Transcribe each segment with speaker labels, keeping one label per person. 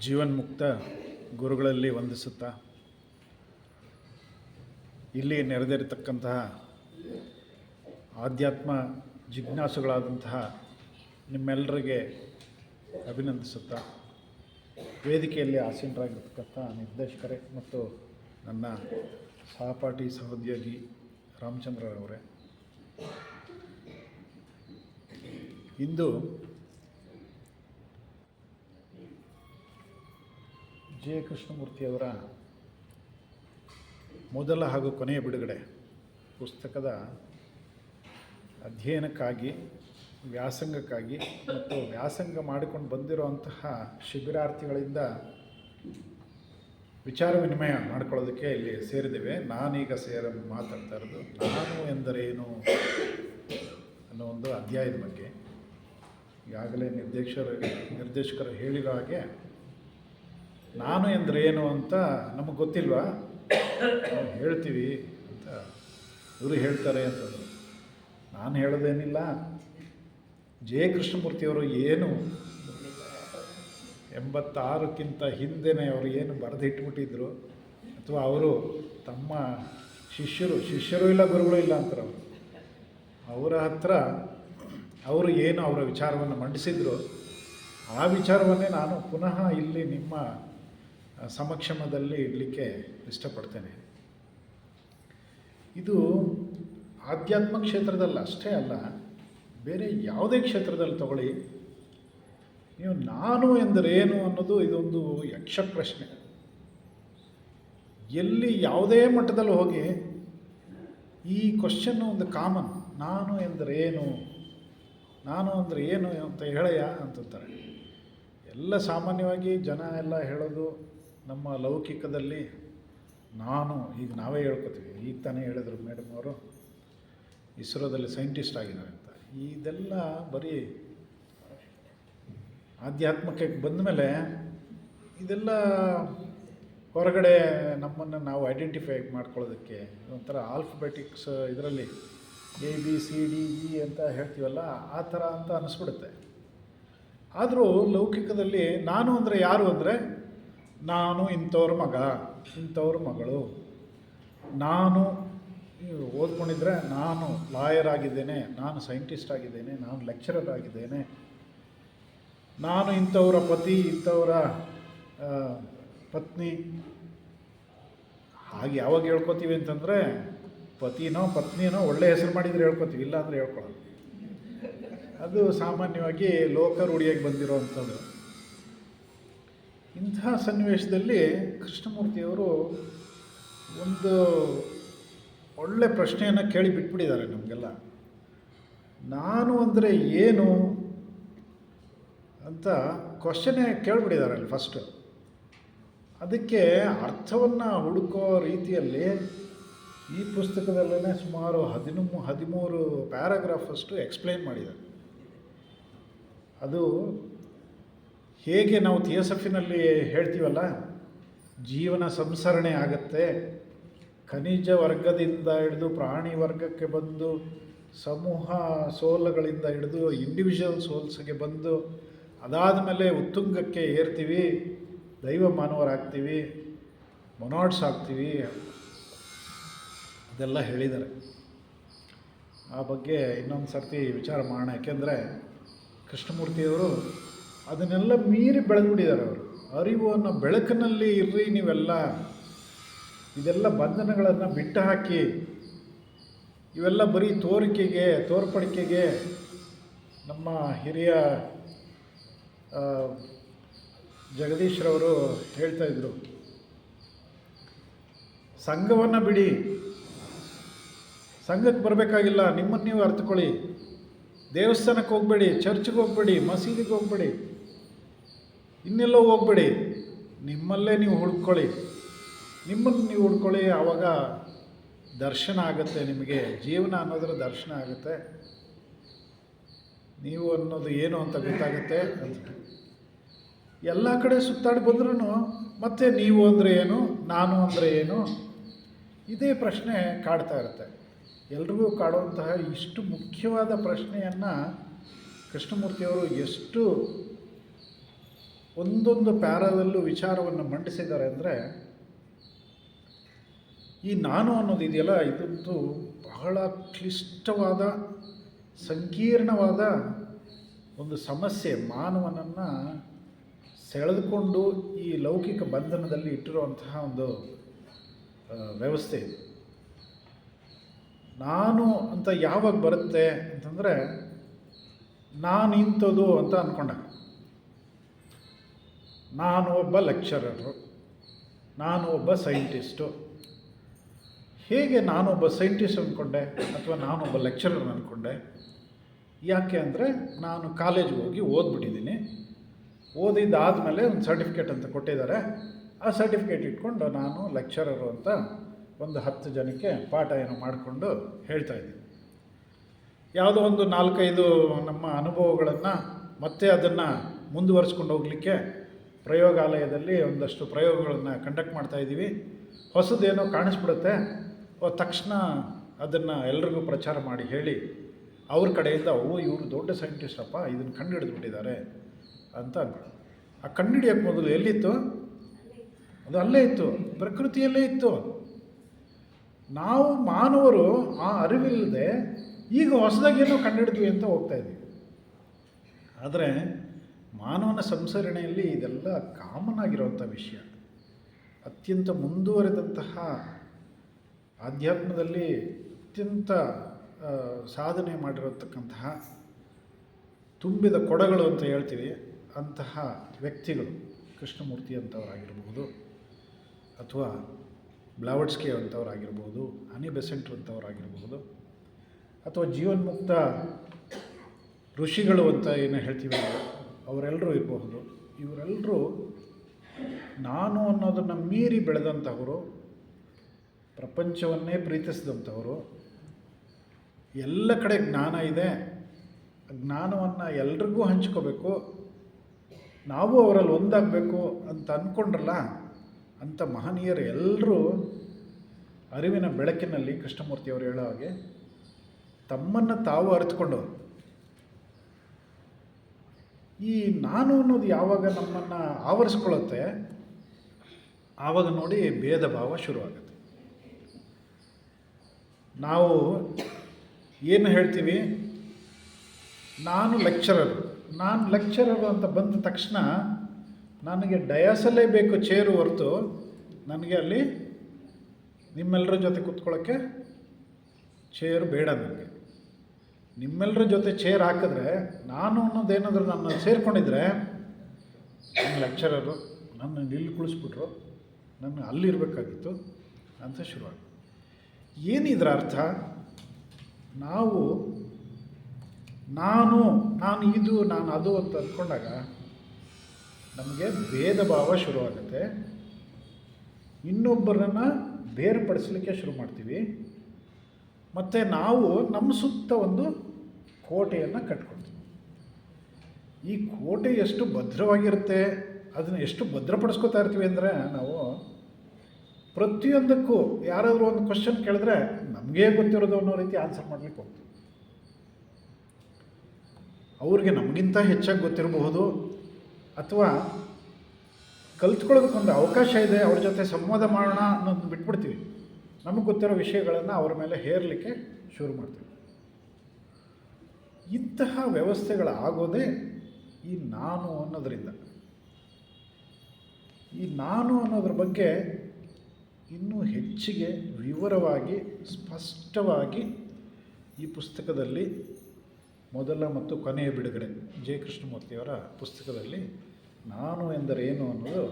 Speaker 1: ಜೀವನ್ಮುಕ್ತ ಗುರುಗಳಲ್ಲಿ ವಂದಿಸುತ್ತಾ, ಇಲ್ಲಿ ನೆರೆದಿರತಕ್ಕಂತಹ ಆಧ್ಯಾತ್ಮ ಜಿಜ್ಞಾಸುಗಳಾದಂತಹ ನಿಮ್ಮೆಲ್ಲರಿಗೆ ಅಭಿನಂದಿಸುತ್ತಾ, ವೇದಿಕೆಯಲ್ಲಿ ಆಸೀನರಾಗಿರ್ತಕ್ಕಂಥ ನಿರ್ದೇಶಕರೇ ಮತ್ತು ನನ್ನ ಸಹಪಾಠಿ ಸಹೋದ್ಯೋಗಿ ರಾಮಚಂದ್ರರವರೇ. ಇಂದು ಜೆ ಕೃಷ್ಣಮೂರ್ತಿಯವರ ಮೊದಲ ಹಾಗೂ ಕೊನೆಯ ಬಿಡುಗಡೆ ಪುಸ್ತಕದ ಅಧ್ಯಯನಕ್ಕಾಗಿ, ವ್ಯಾಸಂಗಕ್ಕಾಗಿ ಮತ್ತು ವ್ಯಾಸಂಗ ಮಾಡಿಕೊಂಡು ಬಂದಿರುವಂತಹ ಶಿಬಿರಾರ್ಥಿಗಳಿಂದ ವಿಚಾರ ವಿನಿಮಯ ಮಾಡ್ಕೊಳ್ಳೋದಕ್ಕೆ ಇಲ್ಲಿ ಸೇರಿದ್ದೇವೆ. ನಾನೀಗ ಸೇರ ಮಾತಾಡ್ತಾ ಇರೋದು ನಾನು ಎಂದರೇನು ಅನ್ನೋ ಒಂದು ಅಧ್ಯಾಯದ ಬಗ್ಗೆ. ಈಗಾಗಲೇ ನಿರ್ದೇಶಕರು ನಿರ್ದೇಶಕರು ಹೇಳಿರೋ ಹಾಗೆ ನಾನು ಎಂದರೆ ಏನು ಅಂತ ನಮಗೆ ಗೊತ್ತಿಲ್ವಾ? ನಾವು ಹೇಳ್ತೀವಿ ಅಂತ ಇವರು ಹೇಳ್ತಾರೆ ಅಂತಂದರು. ನಾನು ಹೇಳೋದೇನಿಲ್ಲ. ಜೆ ಕೃಷ್ಣಮೂರ್ತಿಯವರು ಏನು ಎಂಬತ್ತಾರಕ್ಕಿಂತ ಹಿಂದೆನೇ ಅವರು ಏನು ಬರೆದಿಟ್ಬಿಟ್ಟಿದ್ರು, ಅಥವಾ ಅವರು ತಮ್ಮ ಶಿಷ್ಯರು ಶಿಷ್ಯರು ಇಲ್ಲ, ಗುರುಗಳು ಇಲ್ಲ ಅಂತಾರೆ ಅವರು. ಅವರ ಹತ್ರ ಅವರು ಏನು ಅವರ ವಿಚಾರವನ್ನು ಮಂಡಿಸಿದ್ರು, ಆ ವಿಚಾರವನ್ನೇ ನಾನು ಪುನಃ ಇಲ್ಲಿ ನಿಮ್ಮ ಸಮಕ್ಷಮದಲ್ಲಿ ಇಡಲಿಕ್ಕೆ ಇಷ್ಟಪಡ್ತೇನೆ. ಇದು ಆಧ್ಯಾತ್ಮ ಕ್ಷೇತ್ರದಲ್ಲಿ, ಅಷ್ಟೇ ಅಲ್ಲ, ಬೇರೆ ಯಾವುದೇ ಕ್ಷೇತ್ರದಲ್ಲಿ ತಗೊಳ್ಳಿ. ನೀವು ನಾನು ಎಂದರೇನು ಅನ್ನೋದು ಇದೊಂದು ಯಕ್ಷ ಪ್ರಶ್ನೆ. ಎಲ್ಲಿ ಯಾವುದೇ ಮಟ್ಟದಲ್ಲಿ ಹೋಗಿ ಈ ಕ್ವಶನ್ನು ಒಂದು ಕಾಮನ್ ನಾನು ಎಂದರೇನು ನಾನು ಅಂದರೆ ಏನು ಅಂತ ಹೇಳಯ್ಯ ಅಂತಂತಾರೆ. ಎಲ್ಲ ಸಾಮಾನ್ಯವಾಗಿ ಜನ ಎಲ್ಲ ಹೇಳೋದು ನಮ್ಮ ಲೌಕಿಕದಲ್ಲಿ ನಾನು, ಈಗ ನಾವೇ ಹೇಳ್ಕೊತೀವಿ ಈಗ ತಾನೇ ಹೇಳಿದ್ರು ಮೇಡಮ್ ಅವರು, ಇಸ್ರೋದಲ್ಲಿ ಸೈಂಟಿಸ್ಟ್ ಆಗಿದ್ದಾರೆ ಅಂತ. ಇದೆಲ್ಲ ಬರೀ ಆಧ್ಯಾತ್ಮಕ್ಕೆ ಬಂದ ಮೇಲೆ ಇದೆಲ್ಲ ಹೊರಗಡೆ ನಮ್ಮನ್ನು ನಾವು ಐಡೆಂಟಿಫೈ ಮಾಡ್ಕೊಳ್ಳೋದಕ್ಕೆ ಒಂಥರ ಆಲ್ಫಬೆಟಿಕ್ಸ್ ಇದರಲ್ಲಿ A B C D E ಅಂತ ಹೇಳ್ತೀವಲ್ಲ, ಆ ಥರ ಅಂತ ಅನಿಸ್ಬಿಡುತ್ತೆ. ಆದರೂ ಲೌಕಿಕದಲ್ಲಿ ನಾನು ಅಂದರೆ ಯಾರು ಅಂದರೆ ನಾನು ಇಂಥವ್ರ ಮಗ, ಇಂಥವ್ರ ಮಗಳು. ನಾನು ಓದ್ಕೊಂಡಿದ್ರೆ ನಾನು ಲಾಯರ್ ಆಗಿದ್ದೇನೆ, ನಾನು ಸೈಂಟಿಸ್ಟ್ ಆಗಿದ್ದೇನೆ, ನಾನು ಲೆಕ್ಚರರ್ ಆಗಿದ್ದೇನೆ. ನಾನು ಇಂಥವರ ಪತಿ, ಇಂಥವರ ಪತ್ನಿ. ಹಾಗೆ ಯಾವಾಗ ಹೇಳ್ಕೊತೀವಿ ಅಂತಂದರೆ, ಪತಿನೋ, ಪತ್ನಿನೋ ಒಳ್ಳೆ ಹೆಸರು ಮಾಡಿದರೆ ಹೇಳ್ಕೊತೀವಿ, ಇಲ್ಲ ಅಂದರೆ ಹೇಳ್ಕೊಳ್ಳೋದು ಅದು ಸಾಮಾನ್ಯವಾಗಿ ಲೋಕ ರೂಢಿಯಾಗಿ ಬಂದಿರೋವಂಥದ್ದು. ಇಂತಹ ಸನ್ನಿವೇಶದಲ್ಲಿ ಕೃಷ್ಣಮೂರ್ತಿಯವರು ಒಂದು ಒಳ್ಳೆ ಪ್ರಶ್ನೆಯನ್ನು ಕೇಳಿ ಬಿಟ್ಬಿಟ್ಟಿದ್ದಾರೆ ನಮಗೆಲ್ಲ. ನಾನು ಅಂದರೆ ಏನು ಅಂತ ಕ್ವಶನೇ ಕೇಳಿಬಿಟ್ಟಿದ್ದಾರೆ ಅಲ್ಲಿ ಫಸ್ಟು ಅದಕ್ಕೆ ಅರ್ಥವನ್ನು ಹುಡುಕೋ ರೀತಿಯಲ್ಲಿ ಈ ಪುಸ್ತಕದಲ್ಲೇ ಸುಮಾರು ಹದಿನೂ ಹದಿಮೂರು ಪ್ಯಾರಾಗ್ರಾಫಷ್ಟು ಎಕ್ಸ್ಪ್ಲೈನ್ ಮಾಡಿದ್ದಾರೆ. ಅದು ಹೇಗೆ ನಾವು ಥಿಯೋಸಫಿನಲ್ಲಿ ಹೇಳ್ತೀವಲ್ಲ, ಜೀವನ ಸಂಸರಣೆ ಆಗತ್ತೆ. ಖನಿಜ ವರ್ಗದಿಂದ ಹಿಡಿದು ಪ್ರಾಣಿ ವರ್ಗಕ್ಕೆ ಬಂದು, ಸಮೂಹ ಸೋಲುಗಳಿಂದ ಹಿಡಿದು ಇಂಡಿವಿಜುವಲ್ ಸೋಲ್ಸ್ಗೆ ಬಂದು ಅದಾದ ಮೇಲೆ ಉತ್ತುಂಗಕ್ಕೆ ಏರ್ತೀವಿ, ದೈವ ಮಾನವರಾಗ್ತೀವಿ ಮೊನಾಡ್ಸ್ ಆಗ್ತೀವಿ. ಅದೆಲ್ಲ ಹೇಳಿದ್ದಾರೆ. ಆ ಬಗ್ಗೆ ಇನ್ನೊಂದು ಸರ್ತಿ ವಿಚಾರ ಮಾಡೋಣ. ಯಾಕೆಂದರೆ ಕೃಷ್ಣಮೂರ್ತಿಯವರು ಅದನ್ನೆಲ್ಲ ಮೀರಿ ಬೆಳೆದ್ಬಿಟ್ಟಿದ್ದಾರೆ ಅವರು. ಅರಿವು ಅನ್ನೋ ಬೆಳಕಿನಲ್ಲಿ ಇರ್ರಿ ನೀವೆಲ್ಲ. ಇದೆಲ್ಲ ಬಂಧನಗಳನ್ನು ಬಿಟ್ಟು ಹಾಕಿ ಇವೆಲ್ಲ ಬರೀ ತೋರಿಕೆಗೆ, ತೋರ್ಪಡಿಕೆಗೆ ನಮ್ಮ ಹಿರಿಯ ಜಗದೀಶ್ರವರು ಹೇಳ್ತಾ ಇದ್ರು. ಸಂಘವನ್ನು ಬಿಡಿ. ಸಂಘಕ್ಕೆ ಬರಬೇಕಾಗಿಲ್ಲ. ನಿಮ್ಮನ್ನು ನೀವು ಅರ್ಥಕೊಳ್ಳಿ ದೇವಸ್ಥಾನಕ್ಕೆ ಹೋಗಬೇಡಿ, ಚರ್ಚ್ಗೆ ಹೋಗಬೇಡಿ, ಮಸೀದಿಗೆ ಹೋಗಬೇಡಿ. ಇನ್ನೆಲ್ಲೋ ಹೋಗಬೇಡಿ. ನಿಮ್ಮಲ್ಲೇ ನೀವು ಹುಡ್ಕೊಳ್ಳಿ. ನಿಮ್ಮನ್ನು ನೀವು ಹುಡ್ಕೊಳ್ಳಿ, ಆವಾಗ ದರ್ಶನ ಆಗುತ್ತೆ ನಿಮಗೆ. ಜೀವನ ಅನ್ನೋದರ ದರ್ಶನ ಆಗುತ್ತೆ. ನೀವು ಅನ್ನೋದು ಏನು ಅಂತ ಗೊತ್ತಾಗುತ್ತೆ ಅಂತ. ಎಲ್ಲ ಕಡೆ ಸುತ್ತಾಡಿ ಬಂದ್ರೂ ಮತ್ತೆ ನೀವು ಅಂದರೆ ಏನು, ನಾನು ಅಂದರೆ ಏನು, ಇದೇ ಪ್ರಶ್ನೆ ಕಾಡ್ತಾ ಇರುತ್ತೆ. ಎಲ್ರಿಗೂ ಕಾಡುವಂತಹ ಇಷ್ಟು ಮುಖ್ಯವಾದ ಪ್ರಶ್ನೆಯನ್ನು ಕೃಷ್ಣಮೂರ್ತಿಯವರು ಎಷ್ಟು ಒಂದೊಂದು ಪ್ಯಾರಾದಲ್ಲೂ ವಿಚಾರವನ್ನು ಮಂಡಿಸಿದ್ದಾರೆ ಅಂದರೆ, ಈ ನಾನು ಅನ್ನೋದಿದೆಯಲ್ಲ ಇದೊಂದು ಬಹಳ ಕ್ಲಿಷ್ಟವಾದ, ಸಂಕೀರ್ಣವಾದ ಒಂದು ಸಮಸ್ಯೆ. ಮಾನವನನ್ನು ಸೆಳೆದುಕೊಂಡು ಈ ಲೌಕಿಕ ಬಂಧನದಲ್ಲಿ ಇಟ್ಟಿರುವಂತಹ ಒಂದು ವ್ಯವಸ್ಥೆ ಇದು. ನಾನು ಅಂತ ಯಾವಾಗ ಬರುತ್ತೆ ಅಂತಂದರೆ, ನಾನು ಇಂಥದ್ದು ಅಂತ ಅಂದ್ಕೊಂಡ ನಾನು ಒಬ್ಬ ಲೆಕ್ಚರರು ನಾನು ಒಬ್ಬ ಸೈಂಟಿಸ್ಟು ಹೇಗೆ ನಾನೊಬ್ಬ ಸೈಂಟಿಸ್ಟ್ ಅಂದ್ಕೊಂಡೆ ಅಥವಾ ನಾನೊಬ್ಬ ಲೆಕ್ಚರರ್ ಅಂದ್ಕೊಂಡೆ ಯಾಕೆ ಅಂದರೆ ನಾನು ಕಾಲೇಜ್ಗೆ ಹೋಗಿ ಓದ್ಬಿಟ್ಟಿದ್ದೀನಿ. ಓದಿದ್ದಾದಮೇಲೆ ಒಂದು ಸರ್ಟಿಫಿಕೇಟ್ ಅಂತ ಕೊಟ್ಟಿದ್ದಾರೆ. ಆ ಸರ್ಟಿಫಿಕೇಟ್ ಇಟ್ಕೊಂಡು ನಾನು ಲೆಕ್ಚರರು ಅಂತ ಒಂದು ಹತ್ತು ಜನಕ್ಕೆ ಪಾಠ ಏನೋ ಮಾಡಿಕೊಂಡು ಹೇಳ್ತಾ ಇದ್ದೀನಿ. ಯಾವುದೋ ಒಂದು ನಾಲ್ಕೈದು ನಮ್ಮ ಅನುಭವಗಳನ್ನು ಮತ್ತೆ ಅದನ್ನು ಮುಂದುವರಿಸ್ಕೊಂಡು ಹೋಗಲಿಕ್ಕೆ ಪ್ರಯೋಗಾಲಯದಲ್ಲಿ ಒಂದಷ್ಟು ಪ್ರಯೋಗಗಳನ್ನು ಕಂಡಕ್ಟ್ ಮಾಡ್ತಾ ಇದ್ದೀವಿ. ಹೊಸದೇನೋ ಕಾಣಿಸ್ಬಿಡುತ್ತೆ. ತಕ್ಷಣ ಅದನ್ನು ಎಲ್ರಿಗೂ ಪ್ರಚಾರ ಮಾಡಿ ಹೇಳಿ, ಅವ್ರ ಕಡೆಯಿಂದ, ಓ, ಇವರು ದೊಡ್ಡ ಸೈಂಟಿಸ್ಟಪ್ಪ ಇದನ್ನು ಕಂಡುಹಿಡಿದ್ಬಿಟ್ಟಿದ್ದಾರೆ ಅಂತ ಆ ಆ ಕಂಡುಹಿಡಿಯೋಕ್ಕೆ ಮೊದಲು ಎಲ್ಲಿತ್ತು? ಅದು ಅಲ್ಲೇ ಇತ್ತು, ಪ್ರಕೃತಿಯಲ್ಲೇ ಇತ್ತು. ನಾವು ಮಾನವರು ಆ ಅರಿವಿಲ್ಲದೆ ಈಗ ಹೊಸದಾಗಿ ಹೊಸದಾಗೇನೋ ಕಂಡುಹಿಡಿದ್ವಿ ಅಂತ ಹೋಗ್ತಾ ಇದ್ದೀವಿ. ಆದರೆ ಮಾನವನ ಸಂಸರಣೆಯಲ್ಲಿ ಇದೆಲ್ಲ ಕಾಮನ್ ಆಗಿರುವಂಥ ವಿಷಯ. ಅತ್ಯಂತ ಮುಂದುವರೆದಂತಹ ಆಧ್ಯಾತ್ಮದಲ್ಲಿ ಅತ್ಯಂತ ಸಾಧನೆ ಮಾಡಿರತಕ್ಕಂತಹ ತುಂಬಿದ ಕೊಡಗಳು ಅಂತ ಹೇಳ್ತೀವಿ, ಅಂತಹ ವ್ಯಕ್ತಿಗಳು ಕೃಷ್ಣಮೂರ್ತಿ ಅಂಥವರಾಗಿರ್ಬೋದು ಅಥವಾ ಬ್ಲಾವಟ್ಸ್ಕಿ ಅಂಥವರಾಗಿರ್ಬೋದು ಅನಿ ಬೆಸೆಂಟ್ ಅಂಥವರಾಗಿರ್ಬೋದು ಅಥವಾ ಜೀವನ್ಮುಕ್ತ ಋಷಿಗಳು ಅಂತ ಏನು ಹೇಳ್ತೀವಿ ಅವರೆಲ್ಲರೂ ಇರಬಹುದು. ಇವರೆಲ್ಲರೂ ನಾನು ಅನ್ನೋದನ್ನು ಮೀರಿ ಬೆಳೆದಂಥವರು ಪ್ರಪಂಚವನ್ನೇ ಪ್ರೀತಿಸಿದಂಥವರು ಎಲ್ಲ ಕಡೆ ಜ್ಞಾನ ಇದೆ. ಜ್ಞಾನವನ್ನು ಎಲ್ರಿಗೂ ಹಂಚ್ಕೋಬೇಕು. ನಾವು ಅವರಲ್ಲಿ ಒಂದಾಗಬೇಕು ಅಂತ ಅಂದ್ಕೊಂಡ್ರಲ್ಲ ಅಂಥ ಮಹನೀಯರು ಎಲ್ಲರೂ ಅರಿವಿನ ಬೆಳಕಿನಲ್ಲಿ ಕೃಷ್ಣಮೂರ್ತಿಯವರು ಹೇಳೋ ಹಾಗೆ, ತಮ್ಮನ್ನು ತಾವು ಅರಿತುಕೊಂಡವರು. ಈ ನಾನು ಅನ್ನೋದು ಯಾವಾಗ ನಮ್ಮನ್ನು ಆವರಿಸ್ಕೊಳ್ಳುತ್ತೆ, ಆವಾಗ ನೋಡಿ ಭೇದ ಭಾವ ಶುರುವಾಗುತ್ತೆ. ನಾವು ಏನು ಹೇಳ್ತೀವಿ? ನಾನು ಲೆಕ್ಚರರು ನಾನು ಲೆಕ್ಚರರು ಅಂತ ಬಂದ ತಕ್ಷಣ ನನಗೆ ಡಯಾಸಲ್ಲೇ ಬೇಕು ಚೇರು ಹೊರತು ನನಗೆ ಅಲ್ಲಿ ನಿಮ್ಮೆಲ್ಲರ ಜೊತೆ ಕೂತ್ಕೊಳ್ಳೋಕ್ಕೆ ಚೇರು ಬೇಡ ನನಗೆ. ನಿಮ್ಮೆಲ್ಲರ ಜೊತೆ ಚೇರ್ ಹಾಕಿದ್ರೆ, ನಾನು ಅನ್ನೋದೇನಾದರೂ ನನ್ನ ಸೇರಿಕೊಂಡಿದ್ರೆ, ನನ್ನ ಲೆಕ್ಚರರು ನನ್ನ ಇಲ್ಲಿ ಕುಳಿಸ್ಬಿಟ್ರು, ನನ್ನ ಅಲ್ಲಿರಬೇಕಾಗಿತ್ತು ಅಂತ ಶುರುವಾಗಿ. ಏನಿದ್ರ ಅರ್ಥ? ನಾವು, ನಾನು ನಾನು ಇದು, ನಾನು ಅದು ಅಂತ ಅಂದ್ಕೊಂಡಾಗ ನಮಗೆ ಭೇದ ಭಾವ ಶುರುವಾಗುತ್ತೆ. ಇನ್ನೊಬ್ಬರನ್ನು ಬೇರ್ಪಡಿಸಲಿಕ್ಕೆ ಶುರು ಮಾಡ್ತೀವಿ. ಮತ್ತು ನಾವು ನಮ್ಮ ಸುತ್ತ ಒಂದು ಕೋಟೆಯನ್ನು ಕಟ್ಕೊಳ್ತೀವಿ ಈ ಕೋಟೆ ಎಷ್ಟು ಭದ್ರವಾಗಿರುತ್ತೆ, ಅದನ್ನು ಎಷ್ಟು ಭದ್ರಪಡಿಸ್ಕೊತಾ ಇರ್ತೀವಿ ಅಂದರೆ ನಾವು ಪ್ರತಿಯೊಂದಕ್ಕೂ ಯಾರಾದರೂ ಒಂದು ಕ್ವಶನ್ ಕೇಳಿದ್ರೆ ನಮಗೇ ಗೊತ್ತಿರೋದು ಅನ್ನೋ ರೀತಿ ಆನ್ಸರ್ ಮಾಡಲಿಕ್ಕೆ ಹೋಗ್ತೀವಿ. ಅವ್ರಿಗೆ ನಮಗಿಂತ ಹೆಚ್ಚಾಗಿ ಗೊತ್ತಿರಬಹುದು, ಅಥವಾ ಕಲ್ತ್ಕೊಳ್ಳೋದಕ್ಕೊಂದು ಅವಕಾಶ ಇದೆ, ಅವ್ರ ಜೊತೆ ಸಂವಾದ ಮಾಡೋಣ ಅನ್ನೋದು ಬಿಟ್ಬಿಡ್ತೀವಿ. ನಮಗೆ ಗೊತ್ತಿರೋ ವಿಷಯಗಳನ್ನು ಅವ್ರ ಮೇಲೆ ಹೇರಲಿಕ್ಕೆ ಶುರು ಮಾಡ್ತೀವಿ. ಇಂತಹ ವ್ಯವಸ್ಥೆಗಳಾಗೋದೇ ಈ ನಾನು ಅನ್ನೋದರಿಂದ. ಈ ನಾನು ಅನ್ನೋದ್ರ ಬಗ್ಗೆ ಇನ್ನೂ ಹೆಚ್ಚಿಗೆ ವಿವರವಾಗಿ, ಸ್ಪಷ್ಟವಾಗಿ ಈ ಪುಸ್ತಕದಲ್ಲಿ ಮೊದಲ ಮತ್ತು ಕೊನೆಯ ಬಿಡುಗಡೆ ಜೆ ಕೃಷ್ಣಮೂರ್ತಿಯವರ ಪುಸ್ತಕದಲ್ಲಿ ನಾನು ಎಂದರೇನು ಅನ್ನೋದು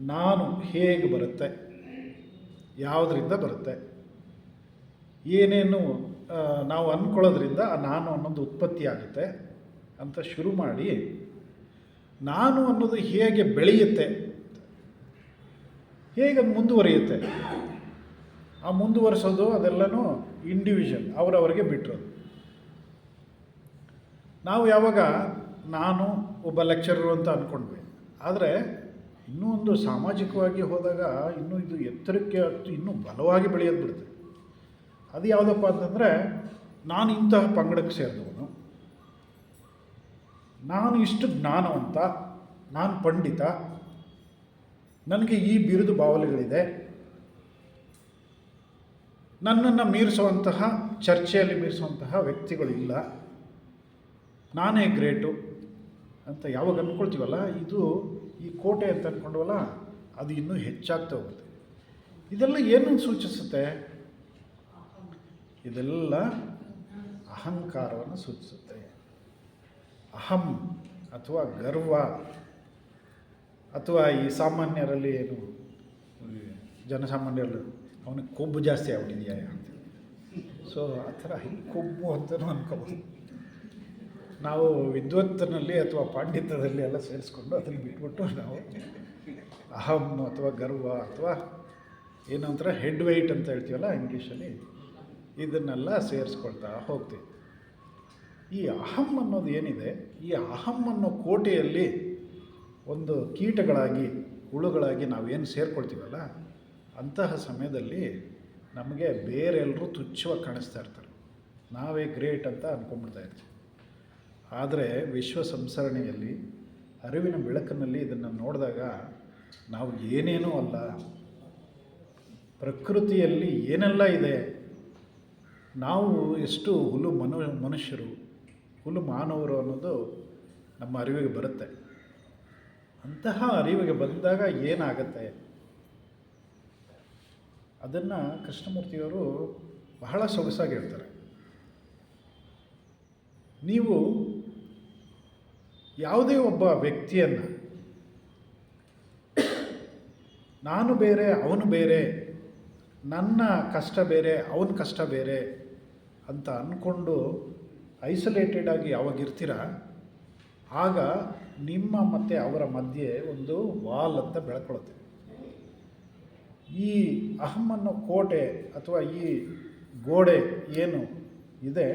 Speaker 1: ನಾನು ಹೇಗೆ ಬರುತ್ತೆ, ಯಾವುದರಿಂದ ಬರುತ್ತೆ, ಏನೇನು ನಾವು ಅಂದ್ಕೊಳ್ಳೋದ್ರಿಂದ ನಾನು ಅನ್ನೋದು ಉತ್ಪತ್ತಿ ಆಗುತ್ತೆ ಅಂತ ಶುರು ಮಾಡಿ ನಾನು ಅನ್ನೋದು ಹೇಗೆ ಬೆಳೆಯುತ್ತೆ, ಹೇಗೆ ಅದು ಮುಂದುವರಿಯುತ್ತೆ, ಆ ಮುಂದುವರಿಸೋದು ಅದೆಲ್ಲನೂ ಇಂಡಿವಿಜುವಲ್ ಅವರವರಿಗೆ ಬಿಟ್ಟಿರೋದು. ನಾವು ಯಾವಾಗ ನಾನು ಒಬ್ಬ ಲೆಕ್ಚರರು ಅಂತ ಅಂದ್ಕೊಂಡ್ವಿ ಆದರೆ ಇನ್ನೂ ಒಂದು ಸಾಮಾಜಿಕವಾಗಿ ಹೋದಾಗ ಇನ್ನೂ ಇದು ಎತ್ತರಕ್ಕೆ ಇನ್ನೂ ಬಲವಾಗಿ ಬೆಳೆಯೋದು ಬಿಡುತ್ತೆ. ಅದು ಯಾವುದಪ್ಪ ಅಂತಂದರೆ, ನಾನು ಇಂತಹ ಪಂಗಡಕ್ಕೆ ಸೇರಿದವನು. ನಾನು ಇಷ್ಟು ಜ್ಞಾನವಂತ, ನಾನು ಪಂಡಿತ. ನನಗೆ ಈ ಬಿರುದು ಬಾವಲಿಗಳಿದೆ. ನನ್ನನ್ನು ಮೀರಿಸುವಂತಹ, ಚರ್ಚೆಯಲ್ಲಿ ಮೀರಿಸುವಂತಹ ವ್ಯಕ್ತಿಗಳಿಲ್ಲ. ನಾನೇ ಗ್ರೇಟು ಅಂತ ಯಾವಾಗ ಅಂದ್ಕೊಳ್ತೀವಲ್ಲ, ಇದು ಈ ಕೋಟೆ ಅಂತ ಅಂದ್ಕೊಂಡವಲ್ಲ ಅದು ಇನ್ನೂ ಹೆಚ್ಚಾಗ್ತಾ ಹೋಗುತ್ತೆ. ಇದೆಲ್ಲ ಏನನ್ನು ಸೂಚಿಸುತ್ತೆ? ಇದೆಲ್ಲ ಅಹಂಕಾರವನ್ನು ಸೂಚಿಸುತ್ತೆ. ಅಹಂ ಅಥವಾ ಗರ್ವ ಅಥವಾ ಈ ಸಾಮಾನ್ಯರಲ್ಲಿ ಏನು ಜನಸಾಮಾನ್ಯರು ಅವನಿಗೆ ಕೊಬ್ಬು ಜಾಸ್ತಿ ಆಗ್ಬಿಟ್ಟಿದೆಯಾ ಅಂತ. ಸೊ ಆ ಥರ ಈ ಕೊಬ್ಬು ಅಂತಲೂ ಅನ್ಕೋಬೋದು. ನಾವು ವಿದ್ವತ್ತಿನಲ್ಲಿ ಅಥವಾ ಪಾಂಡಿತ್ಯದಲ್ಲಿ ಎಲ್ಲ ಸೇರಿಸ್ಕೊಂಡು ಅದನ್ನು ಬಿಟ್ಬಿಟ್ಟು ನಾವು ಅಹಂ ಅಥವಾ ಗರ್ವ ಅಥವಾ ಏನು ಒಂಥರ ಹೆಡ್ ವೈಟ್ ಅಂತ ಹೇಳ್ತೀವಲ್ಲ ಇಂಗ್ಲೀಷಲ್ಲಿ. ಇದನ್ನೆಲ್ಲ ಸೇರಿಸ್ಕೊಳ್ತಾ ಹೋಗ್ತೀವಿ. ಈ ಅಹಂ ಅನ್ನೋದು ಏನಿದೆ? ಈ ಅಹಂ ಅನ್ನೋ ಕೋಟೆಯಲ್ಲಿ ಒಂದು ಕೀಟಗಳಾಗಿ, ಹುಳುಗಳಾಗಿ ನಾವೇನು ಸೇರ್ಕೊಳ್ತೀವಲ್ಲ, ಅಂತಹ ಸಮಯದಲ್ಲಿ ನಮಗೆ ಬೇರೆಲ್ಲರೂ ತುಚ್ಛವಾಗಿ ಕಾಣಿಸ್ತಾ ಇರ್ತಾರೆ. ನಾವೇ ಗ್ರೇಟ್ ಅಂತ ಅಂದ್ಕೊಂಡ್ಬಿಡ್ತಾ ಇರ್ತೀವಿ. ಆದರೆ ವಿಶ್ವ ಸಂಸರಣೆಯಲ್ಲಿ, ಅರಿವಿನ ಬೆಳಕಿನಲ್ಲಿ ಇದನ್ನು ನೋಡಿದಾಗ ನಾವು ಏನೇನೂ ಅಲ್ಲ. ಪ್ರಕೃತಿಯಲ್ಲಿ ಏನೆಲ್ಲ ಇದೆ? ನಾವು ಎಷ್ಟು ಹುಲು ಮನು ಮನುಷ್ಯರು ಹುಲು ಮಾನವರು ಅನ್ನೋದು ನಮ್ಮ ಅರಿವಿಗೆ ಬರುತ್ತೆ. ಅಂತಹ ಅರಿವಿಗೆ ಬಂದಾಗ ಏನಾಗತ್ತೆ? ಅದನ್ನು ಕೃಷ್ಣಮೂರ್ತಿಯವರು ಬಹಳ ಸೊಗಸಾಗಿ ಹೇಳ್ತಾರೆ. ನೀವು ಯಾವುದೇ ಒಬ್ಬ ವ್ಯಕ್ತಿಯನ್ನು, ನಾನು ಬೇರೆ, ಅವನು ಬೇರೆ ನನ್ನ ಕಷ್ಟ ಬೇರೆ, ಅವನ ಕಷ್ಟ ಬೇರೆ ಅಂತ ಅಂದ್ಕೊಂಡು ಐಸೋಲೇಟೆಡ್ ಆಗಿ ಯಾವಾಗ ಇರ್ತೀರ? ಆಗ ನಿಮ್ಮ ಮತ್ತು ಅವರ ಮಧ್ಯೆ ಒಂದು ವಾಲ್ ಅಂತ ಬೆಳ್ಕೊಳುತ್ತೆ. ಈ ಅಹಮ್ಮನ ಕೋಟೆ ಅಥವಾ ಈ ಗೋಡೆ ಏನು ಇದೆ,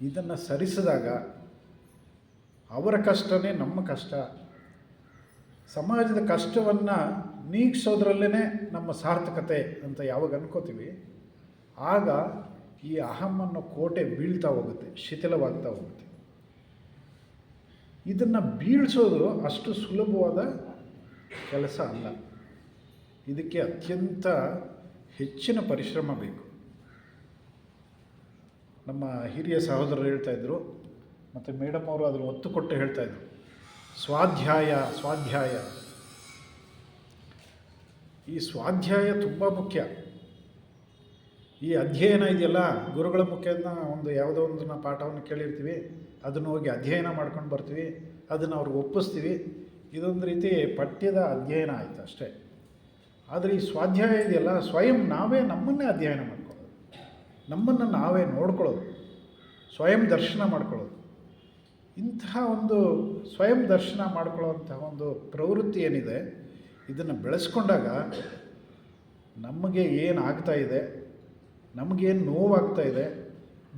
Speaker 1: ಇದನ್ನು ಸರಿಸಿದಾಗ ಅವರ ಕಷ್ಟನೇ ನಮ್ಮ ಕಷ್ಟ. ಸಮಾಜದ ಕಷ್ಟವನ್ನು ನೀಗಿಸೋದ್ರಲ್ಲೇ ನಮ್ಮ ಸಾರ್ಥಕತೆ ಅಂತ ಯಾವಾಗ ಅನ್ಕೋತೀವಿ, ಆಗ ಈ ಅಹಂ ಅನ್ನೋ ಕೋಟೆ ಬೀಳ್ತಾ ಹೋಗುತ್ತೆ, ಶಿಥಿಲವಾಗ್ತಾ ಹೋಗುತ್ತೆ. ಇದನ್ನು ಬೀಳ್ಸೋದು ಅಷ್ಟು ಸುಲಭವಾದ ಕೆಲಸ ಅಲ್ಲ. ಇದಕ್ಕೆ ಅತ್ಯಂತ ಹೆಚ್ಚಿನ ಪರಿಶ್ರಮ ಬೇಕು. ನಮ್ಮ ಹಿರಿಯ ಸಹೋದರರು ಹೇಳ್ತಾಯಿದ್ರು ಮತ್ತು ಮೇಡಮ್ ಅವರು ಅದನ್ನು ಒತ್ತು ಕೊಟ್ಟು ಹೇಳ್ತಾಯಿದ್ರು ಸ್ವಾಧ್ಯಾಯ ಸ್ವಾಧ್ಯಾಯ. ಈ ಸ್ವಾಧ್ಯಾಯ ತುಂಬ ಮುಖ್ಯ. ಈ ಅಧ್ಯಯನ ಇದೆಯಲ್ಲ, ಗುರುಗಳ ಮುಖೇನ ಒಂದು ಯಾವುದೋ ಒಂದು ಪಾಠವನ್ನು ಕೇಳಿರ್ತೀವಿ, ಅದನ್ನು ಹೋಗಿ ಅಧ್ಯಯನ ಮಾಡ್ಕೊಂಡು ಬರ್ತೀವಿ, ಅದನ್ನು ಅವ್ರಿಗೆ ಒಪ್ಪಿಸ್ತೀವಿ. ಇದೊಂದು ರೀತಿ ಪಠ್ಯದ ಅಧ್ಯಯನ ಆಯಿತು ಅಷ್ಟೇ. ಆದರೆ ಈ ಸ್ವಾಧ್ಯಾಯ ಇದೆಯಲ್ಲ, ಸ್ವಯಂ ನಾವೇ ನಮ್ಮನ್ನೇ ಅಧ್ಯಯನ ಮಾಡ್ಕೊಳ್ಳೋದು. ನಮ್ಮನ್ನು ನಾವೇ ನೋಡ್ಕೊಳ್ಳೋದು. ಸ್ವಯಂ ದರ್ಶನ ಮಾಡ್ಕೊಳ್ಳೋದು. ಇಂತಹ ಒಂದು ಸ್ವಯಂ ದರ್ಶನ ಮಾಡ್ಕೊಳ್ಳೋವಂತಹ ಒಂದು ಪ್ರವೃತ್ತಿ ಏನಿದೆ ಇದನ್ನು ಬೆಳೆಸ್ಕೊಂಡಾಗ ನಮಗೆ ಏನು ಇದೆ ನಮಗೇನು ನೋವಾಗ್ತಾ ಇದೆ,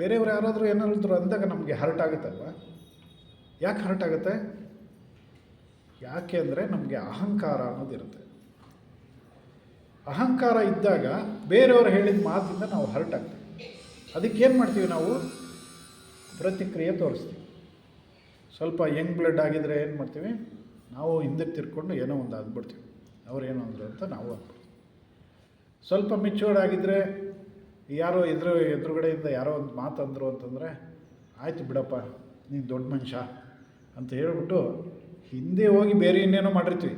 Speaker 1: ಬೇರೆಯವ್ರು ಯಾರಾದರೂ ಏನಾದ್ರು ಅಂದಾಗ ನಮಗೆ ಹರ್ಟ್ ಆಗುತ್ತಲ್ವ? ಯಾಕೆ ಹರ್ಟ್ ಆಗುತ್ತೆ? ಯಾಕೆ ಅಂದರೆ ನಮಗೆ ಅಹಂಕಾರ ಅನ್ನೋದಿರುತ್ತೆ ಅಹಂಕಾರ ಇದ್ದಾಗ ಬೇರೆಯವರು ಹೇಳಿದ ಮಾತಿಂದ ನಾವು ಹರ್ಟ್ ಆಗ್ತೀವಿ. ಅದಕ್ಕೇನು ಮಾಡ್ತೀವಿ ನಾವು? ಪ್ರತಿಕ್ರಿಯೆ ತೋರಿಸ್ತೀವಿ. ಸ್ವಲ್ಪ ಯಂಗ್ ಬ್ಲಡ್ ಆಗಿದರೆ ಏನು ಮಾಡ್ತೀವಿ? ನಾವು ಹಿಂದಕ್ಕೆ ತಿರ್ಕೊಂಡು ಏನೋ ಒಂದು ಅಂದ್ಬಿಡ್ತೀವಿ ಅವ್ರು ಏನು ಅಂದರು ಅಂತ ನಾವು ಸ್ವಲ್ಪ ಮಿಚ್ಯೂರ್ಡ್ ಆಗಿದ್ದರೆ ಯಾರೋ ಎದುರು, ಎದುರುಗಡೆಯಿಂದ ಯಾರೋ ಒಂದು ಮಾತು ಅಂದರು ಅಂತಂದರೆ, ಆಯಿತು ಬಿಡಪ್ಪ, ನೀನು ದೊಡ್ಡ ಮನುಷ್ಯ ಅಂತ ಹೇಳ್ಬಿಟ್ಟು ಹಿಂದೆ ಹೋಗಿ ಬೇರೆ ಇನ್ನೇನೋ ಮಾಡಿರ್ತೀವಿ.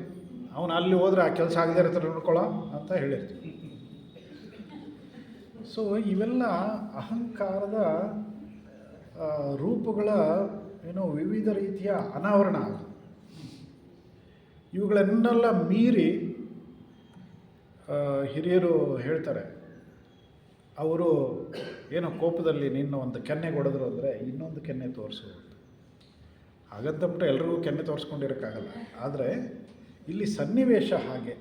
Speaker 1: ಅವನು ಅಲ್ಲಿ ಹೋದ್ರೆ ಆ ಕೆಲಸ ಆಗದೇ ಇರ್ತಾರೆ ನೋಡ್ಕೊಳ್ಳೋ ಅಂತ ಹೇಳಿರ್ತೀವಿ. ಸೊ ಇವೆಲ್ಲ ಅಹಂಕಾರದ ರೂಪಗಳ ಏನೋ ವಿವಿಧ ರೀತಿಯ ಅನಾವರಣ ಅದು. ಇವುಗಳನ್ನೆಲ್ಲ ಮೀರಿ ಹಿರಿಯರು ಹೇಳ್ತಾರೆ, ಅವರು ಏನೋ ಕೋಪದಲ್ಲಿ ನಿನ್ನ ಒಂದು ಕೆನ್ನೆ ಹೊಡೆದ್ರು ಅಂದರೆ ಇನ್ನೊಂದು ಕೆನ್ನೆ ತೋರಿಸು ಹಾಗಂತಂಬಿಟ್ಟು ಎಲ್ರಿಗೂ ಕೆನ್ನೆ ತೋರಿಸ್ಕೊಂಡಿರೋಕ್ಕಾಗಲ್ಲ. ಆದರೆ ಇಲ್ಲಿ ಸನ್ನಿವೇಶ ಹಾಗೆ.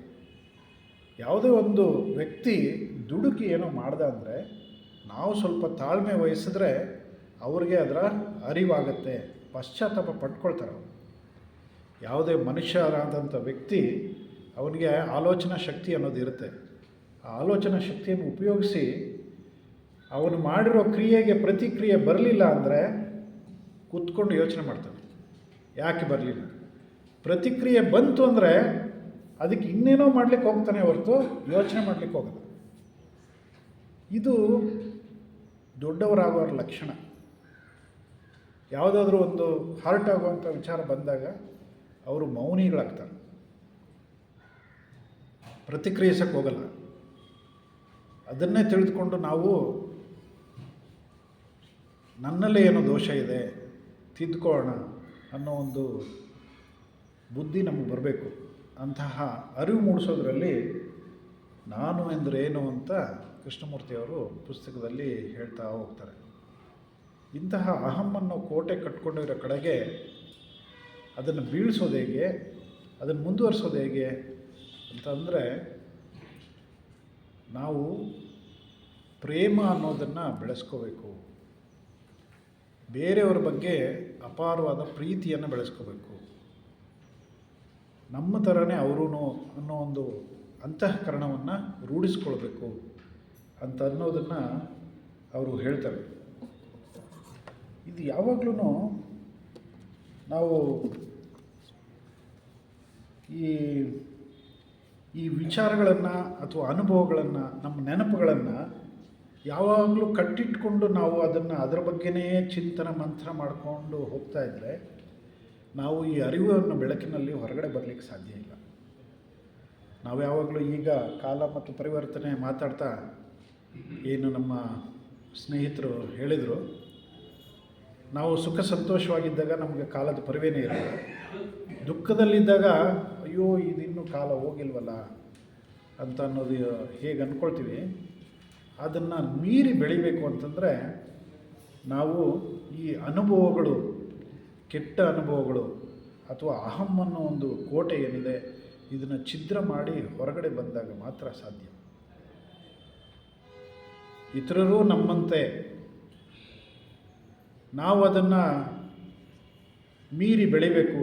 Speaker 1: ಯಾವುದೇ ಒಂದು ವ್ಯಕ್ತಿ ದುಡುಕಿ ಏನೋ ಮಾಡ್ದ ಅಂದರೆ ನಾವು ಸ್ವಲ್ಪ ತಾಳ್ಮೆ ವಹಿಸಿದ್ರೆ ಅವ್ರಿಗೆ ಅದರ ಅರಿವಾಗತ್ತೆ, ಪಶ್ಚಾತ್ತಾಪ ಪಟ್ಕೊಳ್ತಾರೆ ಅವ್ರು. ಯಾವುದೇ ಮನುಷ್ಯರಾದಂಥ ವ್ಯಕ್ತಿ ಅವನಿಗೆ ಆಲೋಚನಾ ಶಕ್ತಿ ಅನ್ನೋದು ಇರುತ್ತೆ. ಆ ಆಲೋಚನಾ ಶಕ್ತಿಯನ್ನು ಉಪಯೋಗಿಸಿ ಅವನು ಮಾಡಿರೋ ಕ್ರಿಯೆಗೆ ಪ್ರತಿಕ್ರಿಯೆ ಬರಲಿಲ್ಲ ಅಂದರೆ ಕೂತ್ಕೊಂಡು ಯೋಚನೆ ಮಾಡ್ತಾನೆ. ಯಾಕೆ ಬರಲಿಲ್ಲ? ಪ್ರತಿಕ್ರಿಯೆ ಬಂತು ಅಂದರೆ ಅದಕ್ಕೆ ಇನ್ನೇನೋ ಮಾಡ್ಲಿಕ್ಕೆ ಹೋಗ್ತಾನೆ ಹೊರತು ಯೋಚನೆ ಮಾಡ್ಲಿಕ್ಕೆ ಹೋಗಲ್ಲ. ಇದು ದೊಡ್ಡವರಾಗೋರ ಲಕ್ಷಣ. ಯಾವುದಾದ್ರೂ ಒಂದು ಹಾರ್ಟ್ ಆಗುವಂಥ ವಿಚಾರ ಬಂದಾಗ ಅವರು ಮೌನಿಗಳಾಗ್ತಾರೆ. ಪ್ರತಿಕ್ರಿಯಿಸಕ್ಕೆ ಹೋಗಲ್ಲ. ಅದನ್ನೇ ತಿಳಿದುಕೊಂಡು ನಾವು ನನ್ನಲ್ಲೇ ಏನೋ ದೋಷ ಇದೆ ತಿದ್ದುಕೊಳ್ಳೋಣ ಅನ್ನೋ ಒಂದು ಬುದ್ಧಿ ನಮಗೆ ಬರಬೇಕು. ಅಂತಹ ಅರಿವು ಮೂಡಿಸೋದ್ರಲ್ಲಿ ನಾನು ಎಂದರೇನು ಅಂತ ಕೃಷ್ಣಮೂರ್ತಿಯವರು ಪುಸ್ತಕದಲ್ಲಿ ಹೇಳ್ತಾ ಹೋಗ್ತಾರೆ. ಇಂತಹ ಅಹಮ್ಮನ್ನು ಕೋಟೆ ಕಟ್ಕೊಂಡಿರೋ ಕಡೆಗೆ ಅದನ್ನು ಬೀಳಿಸೋದು ಹೇಗೆ, ಅದನ್ನು ಮುಂದುವರಿಸೋದು ಹೇಗೆ ಅಂತಂದರೆ ನಾವು ಪ್ರೇಮ ಅನ್ನೋದನ್ನು ಬೆಳೆಸ್ಕೋಬೇಕು. ಬೇರೆಯವ್ರ ಬಗ್ಗೆ ಅಪಾರವಾದ ಪ್ರೀತಿಯನ್ನು ಬೆಳೆಸ್ಕೋಬೇಕು. ನಮ್ಮ ಥರನೇ ಅವರೂ ಅನ್ನೋ ಒಂದು ಅಂತಃಕರಣವನ್ನು ರೂಢಿಸ್ಕೊಳ್ಬೇಕು ಅಂತ ಅನ್ನೋದನ್ನು ಅವರು ಹೇಳ್ತಾರೆ. ಇದು ಯಾವಾಗಲೂ ನಾವು ಈ ಈ ವಿಚಾರಗಳನ್ನು ಅಥವಾ ಅನುಭವಗಳನ್ನು, ನಮ್ಮ ನೆನಪುಗಳನ್ನು ಯಾವಾಗಲೂ ಕಟ್ಟಿಟ್ಕೊಂಡು ನಾವು ಅದನ್ನು ಅದರ ಬಗ್ಗೆನೇ ಚಿಂತನೆ, ಮಂಥನ ಮಾಡಿಕೊಂಡು ಹೋಗ್ತಾ ಇದ್ದರೆ ನಾವು ಈ ಅರಿವನ್ನು ಬೆಳಕಿನಲ್ಲಿ ಹೊರಗಡೆ ಬರಲಿಕ್ಕೆ ಸಾಧ್ಯ ಇಲ್ಲ. ನಾವು ಯಾವಾಗಲೂ ಈಗ ಕಾಲ ಮತ್ತು ಪರಿವರ್ತನೆ ಮಾತಾಡ್ತಾ ಏನು ನಮ್ಮ ಸ್ನೇಹಿತರು ಹೇಳಿದರು, ನಾವು ಸುಖ ಸಂತೋಷವಾಗಿದ್ದಾಗ ನಮಗೆ ಕಾಲದ ಪರಿವೇನೇ ಇರಲ್ಲ. ದುಃಖದಲ್ಲಿದ್ದಾಗ, ಅಯ್ಯೋ, ಇದಿನ್ನೂ ಕಾಲ ಹೋಗಿಲ್ವಲ್ಲ ಅಂತ ಅನ್ನೋದು ಹೇಗೆ ಅಂದ್ಕೊಳ್ತೀವಿ ಅದನ್ನು ಮೀರಿ ಬೆಳಿಬೇಕು ಅಂತಂದರೆ, ನಾವು ಈ ಅನುಭವಗಳು, ಕೆಟ್ಟ ಅನುಭವಗಳು ಅಥವಾ ಅಹಂ ಅನ್ನೋ ಒಂದು ಕೋಟೆ ಏನಿದೆ, ಇದನ್ನು ಛಿದ್ರ ಮಾಡಿ ಹೊರಗಡೆ ಬಂದಾಗ ಮಾತ್ರ ಸಾಧ್ಯ. ಇತರರು ನಮ್ಮಂತೆ ನಾವು ಅದನ್ನು ಮೀರಿ ಬೆಳಿಬೇಕು,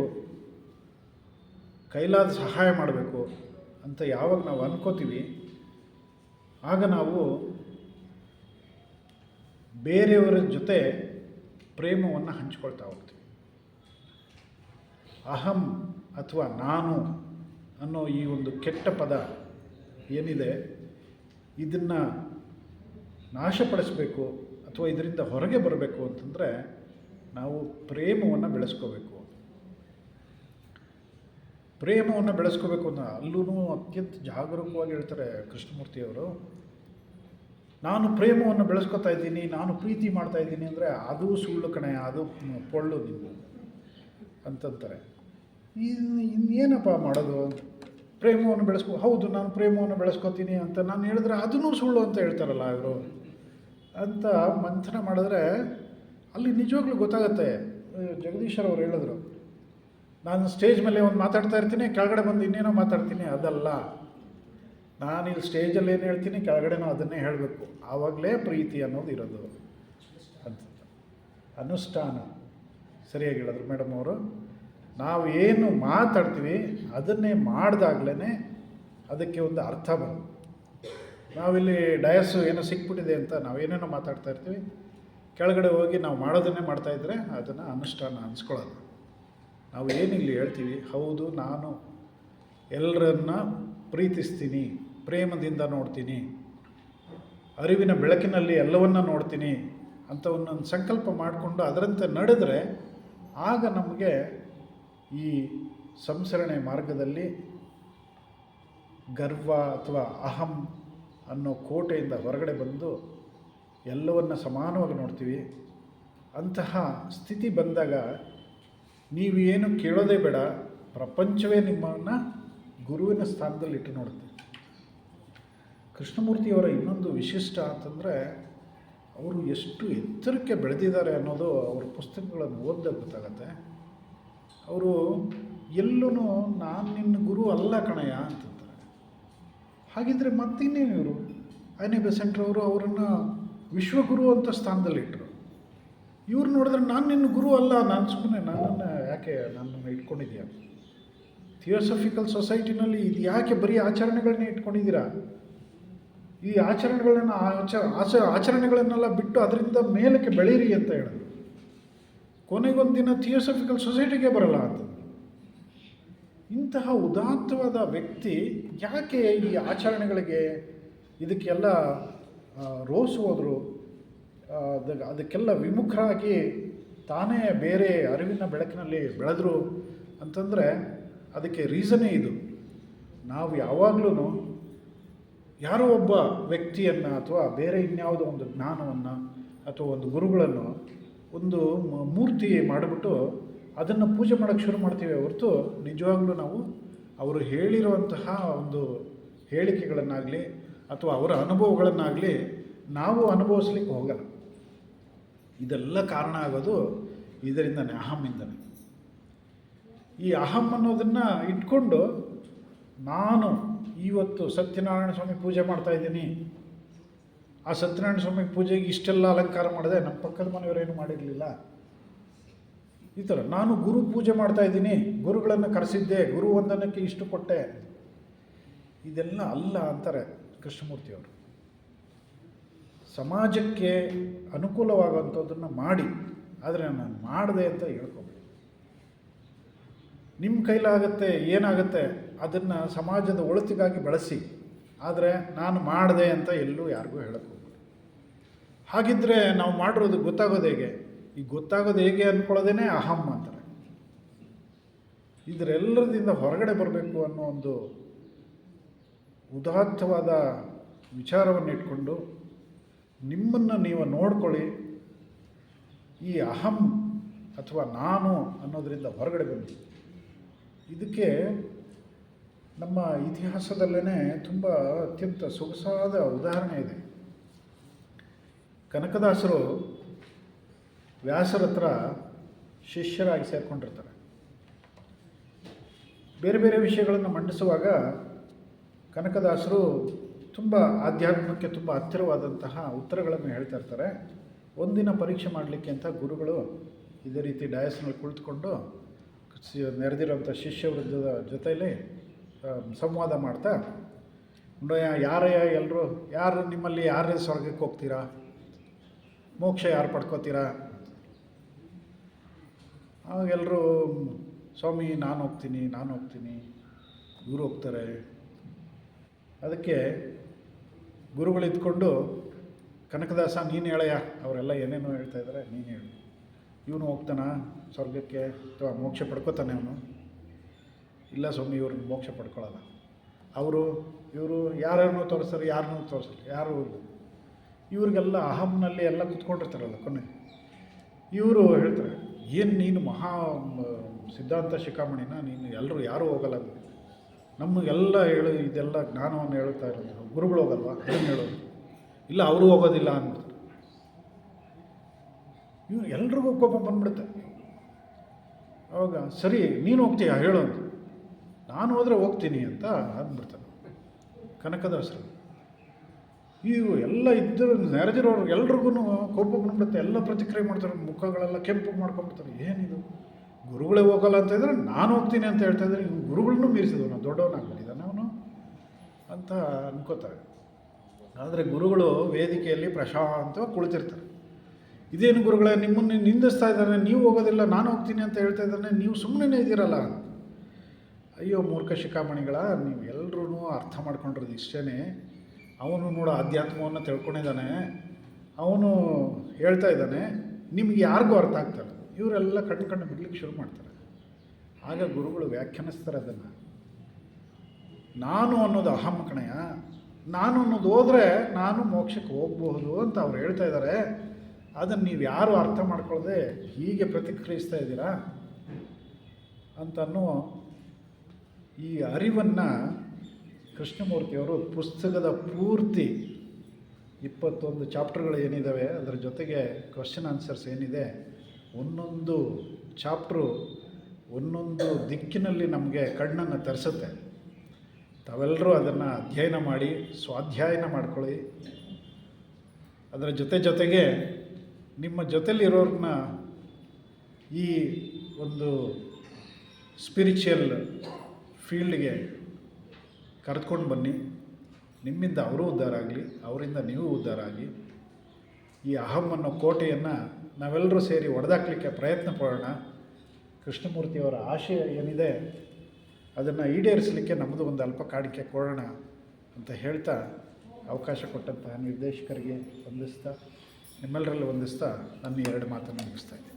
Speaker 1: ಕೈಲಾದ ಸಹಾಯ ಮಾಡಬೇಕು ಅಂತ ಯಾವಾಗ ನಾವು ಅಂದ್ಕೋತೀವಿ ಆಗ ನಾವು ಬೇರೆಯವರ ಜೊತೆ ಪ್ರೇಮವನ್ನು ಹಂಚ್ಕೊಳ್ತಾ ಹೋಗ್ತೀವಿ. ಅಹಂ ಅಥವಾ ನಾನು ಅನ್ನೋ ಈ ಒಂದು ಕೆಟ್ಟ ಪದ ಏನಿದೆ, ಇದನ್ನು ನಾಶಪಡಿಸಬೇಕು ಅಥವಾ ಇದರಿಂದ ಹೊರಗೆ ಬರಬೇಕು ಅಂತಂದರೆ ನಾವು ಪ್ರೇಮವನ್ನು ಬೆಳೆಸ್ಕೋಬೇಕು. ಪ್ರೇಮವನ್ನು ಬೆಳೆಸ್ಕೋಬೇಕು ಅಂತ ಅಲ್ಲೂ ಅತ್ಯಂತ ಜಾಗರೂಕವಾಗಿ ಹೇಳ್ತಾರೆ ಕೃಷ್ಣಮೂರ್ತಿಯವರು ನಾನು ಪ್ರೇಮವನ್ನು ಬೆಳೆಸ್ಕೊತಾ ಇದ್ದೀನಿ, ನಾನು ಪ್ರೀತಿ ಮಾಡ್ತಾ ಇದ್ದೀನಿ ಅಂದರೆ ಅದು ಸುಳ್ಳು ಕಣೆ, ಅದು ಪೊಳ್ಳು ನೀವು ಅಂತಂತಾರೆ. ಇನ್ನು ಇನ್ನೇನಪ್ಪ ಮಾಡೋದು? ಪ್ರೇಮವನ್ನು ಬೆಳೆಸ್ಕೊ, ಹೌದು, ನಾನು ಪ್ರೇಮವನ್ನು ಬೆಳೆಸ್ಕೊತೀನಿ ಅಂತ ನಾನು ಹೇಳಿದ್ರೆ ಅದನ್ನೂ ಸುಳ್ಳು ಅಂತ ಹೇಳ್ತಾರಲ್ಲ ಇವರು ಅಂತ ಮಂಥನ ಮಾಡಿದ್ರೆ ಅಲ್ಲಿ ನಿಜವಾಗ್ಲೂ ಗೊತ್ತಾಗತ್ತೆ. ಜಗದೀಶರ್ ಅವ್ರು ಹೇಳಿದ್ರು, ನಾನು ಸ್ಟೇಜ್ ಮೇಲೆ ಒಂದು ಮಾತಾಡ್ತಾ ಇರ್ತೀನಿ, ಕೆಳಗಡೆ ಬಂದು ಇನ್ನೇನೋ ಮಾತಾಡ್ತೀನಿ, ಅದಲ್ಲ. ನಾನು ಇಲ್ಲಿ ಸ್ಟೇಜಲ್ಲಿ ಏನು ಹೇಳ್ತೀನಿ, ಕೆಳಗಡೆನೂ ಅದನ್ನೇ ಹೇಳಬೇಕು. ಆವಾಗಲೇ ಪ್ರೀತಿ ಅನ್ನೋದು ಇರೋದು. ಅಂತ. ಅನುಷ್ಠಾನ. ಸರಿಯಾಗಿ ಹೇಳಿದ್ರು ಮೇಡಮ್ ಅವರು. ನಾವು ಏನು ಮಾತಾಡ್ತೀವಿ, ಅದನ್ನೇ ಮಾಡಿದಾಗ್ಲೇ ಅದಕ್ಕೆ ಒಂದು ಅರ್ಥ ಬರುತ್ತೆ ನಾವಿಲ್ಲಿ ಡಯಸ್ಸು ಏನೋ ಸಿಕ್ಬಿಟ್ಟಿದೆ ಅಂತ ನಾವೇನೇನೋ ಮಾತಾಡ್ತಾ ಇರ್ತೀವಿ. ಕೆಳಗಡೆ ಹೋಗಿ ನಾವು ಮಾಡೋದನ್ನೇ ಮಾಡ್ತಾಯಿದ್ರೆ ಅದನ್ನು ಅನುಷ್ಠಾನ ಅನಿಸ್ಕೊಳ್ಳೋದು. ನಾವು ಏನಿಲ್ಲಿ ಹೇಳ್ತೀವಿ, ಹೌದು, ನಾನು ಎಲ್ಲರನ್ನ ಪ್ರೀತಿಸ್ತೀನಿ, ಪ್ರೇಮದಿಂದ ನೋಡ್ತೀನಿ, ಅರಿವಿನ ಬೆಳಕಿನಲ್ಲಿ ಎಲ್ಲವನ್ನ ನೋಡ್ತೀನಿ ಅಂತ ಒಂದೊಂದು ಸಂಕಲ್ಪ ಮಾಡಿಕೊಂಡು ಅದರಂತೆ ನಡೆದರೆ ಆಗ ನಮಗೆ ಈ ಸಂಸರಣೆ ಮಾರ್ಗದಲ್ಲಿ ಗರ್ವ ಅಥವಾ ಅಹಂ ಅನ್ನೋ ಕೋಟೆಯಿಂದ ಹೊರಗಡೆ ಬಂದು ಎಲ್ಲವನ್ನು ಸಮಾನವಾಗಿ ನೋಡ್ತೀವಿ. ಅಂತಹ ಸ್ಥಿತಿ ಬಂದಾಗ ನೀವು ಏನು ಕೇಳೋದೇ ಬೇಡ. ಪ್ರಪಂಚವೇ ನಿಮ್ಮನ್ನು ಗುರುವಿನ ಸ್ಥಾನದಲ್ಲಿ ಇಟ್ಟು ನೋಡುತ್ತೆ. ಕೃಷ್ಣಮೂರ್ತಿಯವರ ಇನ್ನೊಂದು ವಿಶಿಷ್ಟ ಅಂತಂದರೆ ಅವರು ಎಷ್ಟು ಎತ್ತರಕ್ಕೆ ಬೆಳೆದಿದ್ದಾರೆ ಅನ್ನೋದು ಅವ್ರ ಪುಸ್ತಕಗಳನ್ನು ಓದಿದಾಗ ಗೊತ್ತಾಗತ್ತೆ. ಅವರು ಎಲ್ಲೂ ನಾನು ನಿನ್ನ ಗುರು ಅಲ್ಲ ಕಣಯ್ಯ ಅಂತಂತಾರೆ. ಹಾಗಿದ್ರೆ ಮತ್ತಿನ್ನೇನು ಇವರು? ಐನೆ ಬೆಸೆಂಟ್ರವರು ಅವರನ್ನು ವಿಶ್ವಗುರು ಅಂತ ಸ್ಥಾನದಲ್ಲಿಟ್ಟರು ಇವ್ರು ನೋಡಿದ್ರೆ ನಾನು ನಿನ್ನ ಗುರು ಅಲ್ಲ, ನಾನು ಸುಮ್ಮನೆ ನನ್ನನ್ನು ಯಾಕೆ ನನ್ನನ್ನು ಇಟ್ಕೊಂಡಿದ್ಯಾ ಥಿಯೋಸಫಿಕಲ್ ಸೊಸೈಟಿನಲ್ಲಿ ಇದು ಯಾಕೆ ಬರೀ ಆಚರಣೆಗಳನ್ನೇ ಇಟ್ಕೊಂಡಿದ್ದೀರಾ? ಈ ಆಚರಣೆಗಳನ್ನು ಆಚ ಆಚ, ಆಚರಣೆಗಳನ್ನೆಲ್ಲ ಬಿಟ್ಟು ಅದರಿಂದ ಮೇಲಕ್ಕೆ ಬೆಳೀರಿ ಅಂತ ಹೇಳಿದ್ರು ಕೊನೆಗೊಂದು ದಿನ ಥಿಯೋಸಫಿಕಲ್ ಸೊಸೈಟಿಗೆ ಬರಲ್ಲ ಅಂತ. ಇಂತಹ ಉದಾತ್ತವಾದ ವ್ಯಕ್ತಿ ಯಾಕೆ ಈ ಆಚರಣೆಗಳಿಗೆ ಇದಕ್ಕೆಲ್ಲ ರೋಸು ಹೋದರು. ಅದ ಅದಕ್ಕೆಲ್ಲ ವಿಮುಖರಾಗಿ ತಾನೇ ಬೇರೆ ಅರಿವಿನ ಬೆಳಕಿನಲ್ಲಿ ಬೆಳೆದರು ಅಂತಂದರೆ ಅದಕ್ಕೆ ರೀಸನೇ ಇದು. ನಾವು ಯಾವಾಗಲೂ ಯಾರೋ ಒಬ್ಬ ವ್ಯಕ್ತಿಯನ್ನು ಅಥವಾ ಬೇರೆ ಇನ್ಯಾವುದೋ ಒಂದು ಜ್ಞಾನವನ್ನು ಅಥವಾ ಒಂದು ಗುರುಗಳನ್ನು ಒಂದು ಮೂರ್ತಿ ಮಾಡಿಬಿಟ್ಟು ಅದನ್ನು ಪೂಜೆ ಮಾಡೋಕ್ಕೆ ಶುರು ಮಾಡ್ತೀವಿ ಹೊರತು ನಿಜವಾಗ್ಲೂ ನಾವು ಅವರು ಹೇಳಿರುವಂತಹ ಒಂದು ಹೇಳಿಕೆಗಳನ್ನಾಗಲಿ ಅಥವಾ ಅವರ ಅನುಭವಗಳನ್ನಾಗಲಿ ನಾವು ಅನುಭವಿಸ್ಲಿಕ್ಕೆ ಹೋಗಲ್ಲ. ಇದೆಲ್ಲ ಕಾರಣ ಆಗೋದು ಇದರಿಂದನೇ ಅಹಮ್ಮಿಂದನೇ ಈ ಅಹಂ ಅನ್ನೋದನ್ನು ಇಟ್ಕೊಂಡು ನಾನು ಇವತ್ತು ಸತ್ಯನಾರಾಯಣ ಸ್ವಾಮಿ ಪೂಜೆ ಮಾಡ್ತಾ ಇದ್ದೀನಿ. ಆ ಸತ್ಯನಾರಾಯಣ ಸ್ವಾಮಿ ಪೂಜೆಗೆ ಇಷ್ಟೆಲ್ಲ ಅಲಂಕಾರ ಮಾಡಿದೆ ನಮ್ಮ ಪಕ್ಕದ ಮನೆಯವರೇನು ಮಾಡಿರಲಿಲ್ಲ? ಈ ಥರ ನಾನು ಗುರು ಪೂಜೆ ಮಾಡ್ತಾ ಇದ್ದೀನಿ, ಗುರುಗಳನ್ನು ಕರೆಸಿದ್ದೆ, ಗುರು ವಂದನಕ್ಕೆ ಇಷ್ಟು ಕೊಟ್ಟೆ ಇದೆಲ್ಲ ಅಲ್ಲ ಅಂತಾರೆ. ಕೃಷ್ಣಮೂರ್ತಿಯವರು ಸಮಾಜಕ್ಕೆ ಅನುಕೂಲವಾಗುವಂಥದ್ದನ್ನು ಮಾಡಿ, ಆದರೆ ನಾನು ಮಾಡಿದೆ ಅಂತ ಹೇಳ್ಕೊಬೇಕು ನಿಮ್ಮ ಕೈಲಾಗತ್ತೆ, ಏನಾಗುತ್ತೆ, ಅದನ್ನು ಸಮಾಜದ ಒಳಿತಿಗಾಗಿ ಬಳಸಿ, ಆದರೆ ನಾನು ಮಾಡಿದೆ ಅಂತ ಎಲ್ಲೂ ಯಾರಿಗೂ ಹೇಳಕ್ಕೆ ಹಾಗಿದ್ದರೆ ನಾವು ಮಾಡಿರೋದು ಗೊತ್ತಾಗೋದು ಹೇಗೆ? ಈ ಗೊತ್ತಾಗೋದು ಹೇಗೆ ಅಂದ್ಕೊಳ್ಳೋದೇನೆ ಅಹಂ ಅಂತಾರೆ. ಇದರೆಲ್ಲರದಿಂದ ಹೊರಗಡೆ ಬರಬೇಕು ಅನ್ನೋ ಒಂದು ಉದಾತ್ತವಾದ ವಿಚಾರವನ್ನು ಇಟ್ಕೊಂಡು ನಿಮ್ಮನ್ನು ನೀವು ನೋಡ್ಕೊಳ್ಳಿ, ಈ ಅಹಂ ಅಥವಾ ನಾನು ಅನ್ನೋದರಿಂದ ಹೊರಗಡೆ ಬನ್ನಿ. ಇದಕ್ಕೆ ನಮ್ಮ ಇತಿಹಾಸದಲ್ಲೇ ತುಂಬ ಅತ್ಯಂತ ಸೊಗಸಾದ ಉದಾಹರಣೆ ಇದೆ. ಕನಕದಾಸರು ವ್ಯಾಸರ ಹತ್ರ ಶಿಷ್ಯರಾಗಿ ಸೇರಿಕೊಂಡಿರ್ತಾರೆ. ಬೇರೆ ಬೇರೆ ವಿಷಯಗಳನ್ನು ಮಂಡಿಸುವಾಗ ಕನಕದಾಸರು ತುಂಬ ಆಧ್ಯಾತ್ಮಕ್ಕೆ ತುಂಬ ಹತ್ತಿರವಾದಂತಹ ಉತ್ತರಗಳನ್ನು ಹೇಳ್ತಾ ಇರ್ತಾರೆ. ಒಂದಿನ ಪರೀಕ್ಷೆ ಮಾಡಲಿಕ್ಕೆ ಅಂತ ಗುರುಗಳು ಇದೇ ರೀತಿ ಡಯಸ್ನಲ್ಲಿ ಕುಳಿತುಕೊಂಡು ನೆರೆದಿರುವಂಥ ನೆರೆದಿರೋಂಥ ಶಿಷ್ಯ ವೃಂದದ ಜೊತೆಯಲ್ಲಿ ಸಂವಾದ ಮಾಡ್ತಾ ಯಾರಯ್ಯ ಎಲ್ಲರೂ ಯಾರು ನಿಮ್ಮಲ್ಲಿ ಯಾರೇ ಸ್ವರ್ಗಕ್ಕೆ ಹೋಗ್ತೀರಾ? ಮೋಕ್ಷ ಯಾರು ಪಡ್ಕೋತೀರಾ? ಆವಾಗ ಎಲ್ಲರೂ ಸ್ವಾಮಿ, ನಾನು ಹೋಗ್ತೀನಿ ನಾನು ಹೋಗ್ತೀನಿ. ಇವರು ಹೋಗ್ತಾರೆ. ಅದಕ್ಕೆ ಗುರುಗಳು ಇದ್ಕೊಂಡು, ಕನಕದಾಸ, ನೀನು ಹೇಳಯ್ಯ. ಅವರೆಲ್ಲ ಏನೇನೋ ಹೇಳ್ತಾ ಇದ್ದಾರೆ ನೀನು ಹೇಳು. ಇವನು ಹೋಗ್ತಾನ? ಸ್ವರ್ಗಕ್ಕೆ ಅಥವಾ ಮೋಕ್ಷ ಪಡ್ಕೋತಾನೆ ಅವನು? ಇಲ್ಲ ಸ್ವಾಮಿ ಇವ್ರನ್ನ ಮೋಕ್ಷ ಪಡ್ಕೊಳ್ಳಲ್ಲ ಅವರು, ಇವರು ಯಾರನ್ನೂ ತೋರಿಸ್ತಾರೆ ಯಾರನ್ನೂ ತೋರಿಸ್ತಾರೆ ಯಾರು ಇವ್ರಿಗೆಲ್ಲ ಅಹಮ್ನಲ್ಲಿ ಎಲ್ಲ ಕುತ್ಕೊಂಡಿರ್ತಾರಲ್ಲ ಕೊನೆ. ಇವರು ಹೇಳ್ತಾರೆ, ಏನು ನೀನು ಮಹಾ ಸಿದ್ಧಾಂತ ಶಿಖಾಮಣಿನ? ನೀನು ಎಲ್ಲರೂ ಯಾರೂ ಹೋಗಲ್ಲ. ನಮಗೆಲ್ಲ ಹೇಳಿ, ಇದೆಲ್ಲ ಜ್ಞಾನವನ್ನು ಹೇಳ್ತಾ ಇರೋದು. ಗುರುಗಳು ಹೋಗಲ್ವಾ ಏನು ಹೇಳೋದು? ಇಲ್ಲ, ಅವರು ಹೋಗೋದಿಲ್ಲ ಅಂತ ಇವ್ರು ಎಲ್ರಿಗೂ ಕೋಪ ಬಂದ್ಬಿಡುತ್ತೆ. ಅವಾಗ, ಸರಿ, ನೀನು ಹೋಗ್ತೀಯ? ಹೇಳು ಅಂತ. ನಾನು ಹೋದರೆ ಹೋಗ್ತೀನಿ ಅಂತ ಅಂದ್ಬಿಡ್ತಾನೆ. ಕನಕದಾಸರು ಇವು ಎಲ್ಲ ಇದ್ದರು ನೆರೆದಿರೋರು ಎಲ್ರಿಗೂ ಕೋಪ ಬಂದ್ಬಿಡುತ್ತೆ. ಎಲ್ಲ ಪ್ರತಿಕ್ರಿಯೆ ಮಾಡ್ತಾರೆ. ಮುಖಗಳೆಲ್ಲ ಕೆಂಪು ಮಾಡ್ಕೊಂಡ್ಬಿಡ್ತಾರೆ. ಏನಿದು? ಗುರುಗಳೇ ಹೋಗಲ್ಲ ಅಂತ ಹೇಳಿದ್ರೆ ನಾನು ಹೋಗ್ತೀನಿ ಅಂತ ಹೇಳ್ತಾ ಇದ್ರೆ ಇವ್ನು ಗುರುಗಳನ್ನೂ ಮೀರಿಸಿದವನು ದೊಡ್ಡವನಾಗ್ಬಿಟ್ಟಿದ್ದಾನೆ, ಅವನು ಅಂತ ಅನ್ಕೋತಾರೆ. ಆದರೆ ಗುರುಗಳು ವೇದಿಕೆಯಲ್ಲಿ ಪ್ರಶಾಂತವಾಗಿ ಕುಳಿತಿರ್ತಾರೆ. ಇದೇನು ಗುರುಗಳೇ, ನಿಮ್ಮನ್ನು ನಿಂದಿಸ್ತಾ ಇದ್ದಾನೆ ನೀವು ಹೋಗೋದಿಲ್ಲ, ನಾನು ಹೋಗ್ತೀನಿ ಅಂತ ಹೇಳ್ತಾ ಇದ್ದಾನೆ, ನೀವು ಸುಮ್ಮನೆ ಇದ್ದೀರಲ್ಲ ಅಯ್ಯೋ ಮೂರ್ಖ ಶಿಖಾಮಣಿಗಳ, ನೀವು ಎಲ್ಲರೂ ಅರ್ಥ ಮಾಡ್ಕೊಂಡಿರೋದು ಇಷ್ಟೇ ಅವನು ನೋಡೋ ಆಧ್ಯಾತ್ಮವನ್ನು ತಿಳ್ಕೊಂಡಿದ್ದಾನೆ. ಅವನು ಹೇಳ್ತಾ ಇದ್ದಾನೆ, ನಿಮ್ಗೆ ಯಾರಿಗೂ ಅರ್ಥ ಆಗ್ತಾರೆ ಇವರೆಲ್ಲ ಕಣ್ಣು ಕಣ್ಣು ಬಿಡ್ಲಿಕ್ಕೆ ಶುರು ಮಾಡ್ತಾರೆ. ಆಗ ಗುರುಗಳು ವ್ಯಾಖ್ಯಾನಿಸ್ತಾರೆ ಅದನ್ನು. ನಾನು ಅನ್ನೋದು ಅಹಂ ಕಣಯ ನಾನು ಅನ್ನೋದು ಹೋದರೆ ನಾನು ಮೋಕ್ಷಕ್ಕೆ ಹೋಗಬಹುದು ಅಂತ ಅವ್ರು ಹೇಳ್ತಾ ಇದ್ದಾರೆ ಅದನ್ನು ನೀವು ಯಾರು ಅರ್ಥ ಮಾಡ್ಕೊಳ್ಳದೆ ಹೀಗೆ ಪ್ರತಿಕ್ರಿಯಿಸ್ತಾ ಇದ್ದೀರಾ? ಅಂತನೂ ಈ ಅರಿವನ್ನು ಕೃಷ್ಣಮೂರ್ತಿಯವರು ಪುಸ್ತಕದ ಪೂರ್ತಿ ಇಪ್ಪತ್ತೊಂದು ಚಾಪ್ಟರ್ಗಳು ಏನಿದ್ದಾವೆ ಅದರ ಜೊತೆಗೆ ಕ್ವಶನ್ ಆನ್ಸರ್ಸ್ ಏನಿದೆ ಒಂದೊಂದು ಚಾಪ್ಟ್ರು ಒಂದೊಂದು ದಿಕ್ಕಿನಲ್ಲಿ ನಮಗೆ ಕಣ್ಣನ್ನು ತರಿಸುತ್ತೆ. ತಾವೆಲ್ಲರೂ ಅದನ್ನು ಅಧ್ಯಯನ ಮಾಡಿ, ಸ್ವಾಧ್ಯಾಯನ ಮಾಡ್ಕೊಳ್ಳಿ. ಅದರ ಜೊತೆ ಜೊತೆಗೆ ನಿಮ್ಮ ಜೊತೆಲಿರೋರನ್ನ ಈ ಒಂದು ಸ್ಪಿರಿಚುವಲ್ ಫೀಲ್ಡ್ಗೆ ಕರೆದುಕೊಂಡು ಬನ್ನಿ. ನಿಮ್ಮಿಂದ ಅವರು ಉದ್ಧಾರ ಆಗಲಿ ಅವರಿಂದ ನೀವು ಉದ್ಧಾರ ಆಗಿ ಈ ಅಹಂ ಅನ್ನೋ ಕೋಟೆಯನ್ನು ನಾವೆಲ್ಲರೂ ಸೇರಿ ಒಡೆದಾಕ್ಲಿಕ್ಕೆ ಪ್ರಯತ್ನ ಪಡೋಣ. ಕೃಷ್ಣಮೂರ್ತಿಯವರ ಆಶಯ ಏನಿದೆ, ಅದನ್ನು ಈಡೇರಿಸಲಿಕ್ಕೆ ನಮ್ಮದು ಒಂದು ಅಲ್ಪ ಕಾಡಿಕೆ ಕೊಡೋಣ ಅಂತ ಹೇಳ್ತಾ ಅವಕಾಶ ಕೊಟ್ಟಂತಹ ನಿರ್ದೇಶಕರಿಗೆ ವಂದಿಸ್ತಾ ನಿಮ್ಮೆಲ್ಲರಲ್ಲಿ ವಂದಿಸ್ತಾ ನನ್ನ ಎರಡು ಮಾತನ್ನು ಮುಗಿಸ್ತಾ ಇದ್ದೀನಿ.